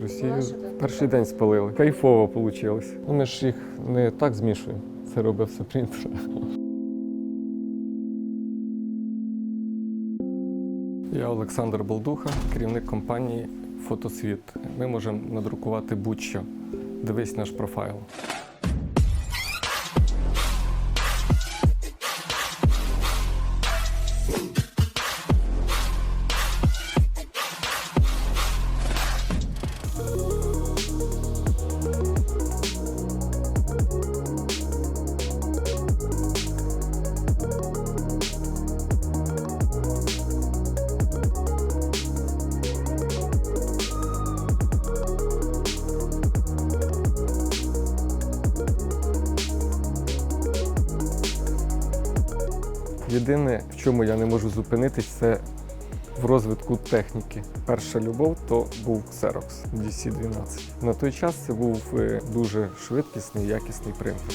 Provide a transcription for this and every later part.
Росію перший день спалили. Кайфово вийшло. Ну, ми ж їх не так змішуємо. Це робив все принтер. Я Олександр Балдуха, керівник компанії Фотосвіт. Ми можемо надрукувати будь-що. Дивись наш профайл. Єдине, в чому я не можу зупинитись, це в розвитку техніки. Перша любов то був Xerox DC12. На той час це був е, дуже швидкісний, якісний принтер.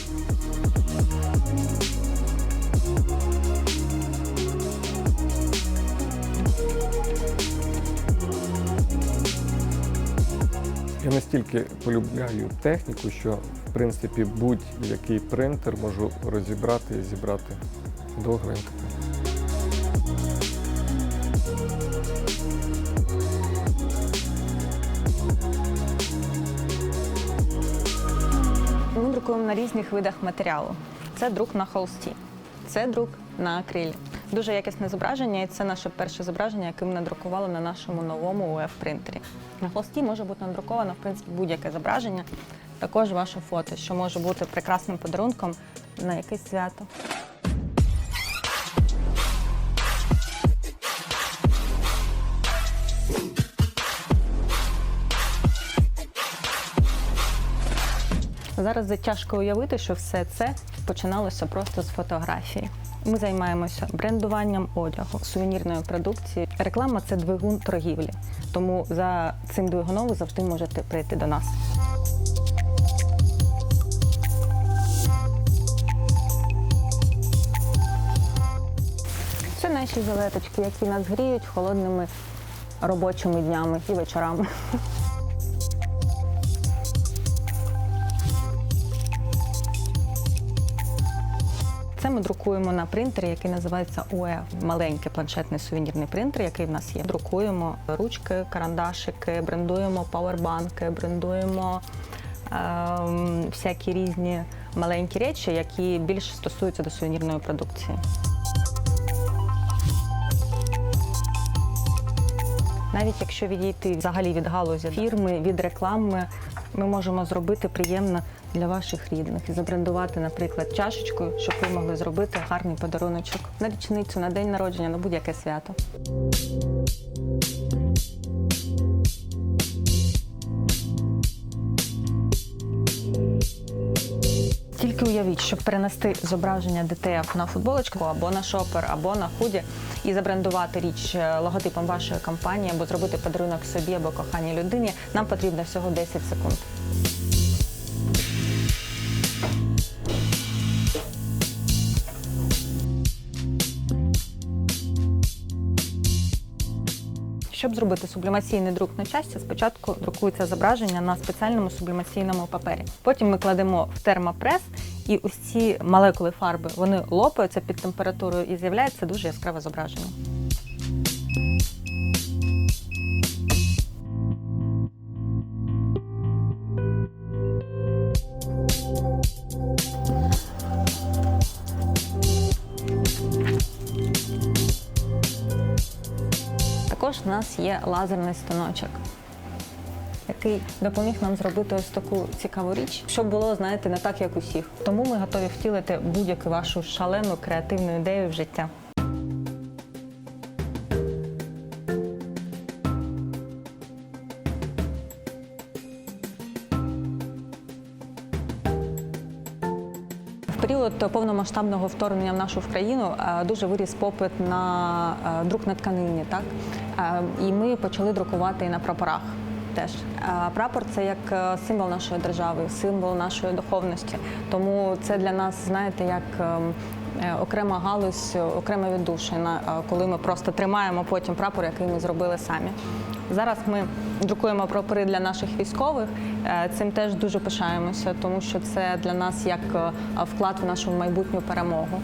Я настільки полюбляю техніку, що в принципі будь-який принтер можу розібрати і зібрати до гвинтика. Ми друкуємо на різних видах матеріалу. Це друк на холсті, це друк на акрилі. Дуже якісне зображення, і це наше перше зображення, яке ми надрукували на нашому новому uf принтері На холсті може бути надруковано в принципі будь-яке зображення, також ваше фото, що може бути прекрасним подарунком на якесь свято. Зараз тяжко уявити, що все це починалося просто з фотографії. Ми займаємося брендуванням одягу, сувенірної продукції. Реклама це двигун торгівлі. Тому за цим двигуном ви завжди можете прийти до нас. Це наші жилеточки, які нас гріють холодними робочими днями і вечорами. Це ми друкуємо на принтері, який називається УЕ. Маленький планшетний сувенірний принтер, який в нас є. Друкуємо ручки, карандашики, брендуємо пауербанки, брендуємо ем, всякі різні маленькі речі, які більше стосуються до сувенірної продукції. Навіть якщо відійти взагалі від галузі фірми, від реклами, ми можемо зробити приємно для ваших рідних і забрендувати, наприклад, чашечку, щоб ви могли зробити гарний подаруночок на річницю, на день народження, на будь-яке свято. Тільки уявіть, щоб перенести зображення ДТФ на футболочку або на шопер, або на худі і забрендувати річ е, логотипом вашої компанії, або зробити подарунок собі або коханій людині, нам потрібно всього 10 секунд. Щоб зробити сублімаційний друк на часті, спочатку друкується зображення на спеціальному сублімаційному папері. Потім ми кладемо в термопрес, і ось ці молекули фарби вони лопаються під температурою і з'являється дуже яскраве зображення. Також в нас є лазерний станочок, який допоміг нам зробити ось таку цікаву річ, щоб було, знаєте, не так, як усіх. Тому ми готові втілити будь-яку вашу шалену креативну ідею в життя. Період повномасштабного вторгнення в нашу країну е, дуже виріс попит на е, друк на тканині, так Е, і ми почали друкувати і на прапорах. Теж прапор це як символ нашої держави, символ нашої духовності. Тому це для нас, знаєте, як ем, окрема галузь, окрема віддушина, коли ми просто тримаємо потім прапор, який ми зробили самі. Зараз ми друкуємо прапори для наших військових. Е, Цим теж дуже пишаємося, тому що це для нас як е, вклад в нашу майбутню перемогу.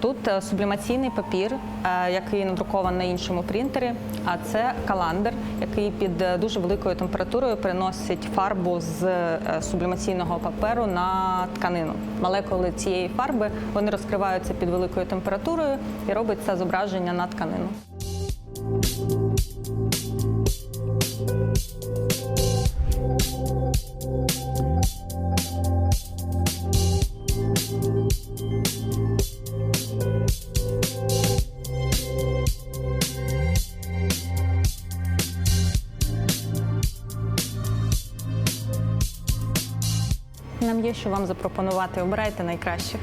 Тут е, сублімаційний папір, який надрукований на іншому принтері, а це каландр, який під дуже великою температурою приносить фарбу з сублімаційного паперу на тканину. Молекули цієї фарби вони розкриваються під великою температурою і робиться зображення на тканину. Нам є що вам запропонувати. Обирайте найкращих.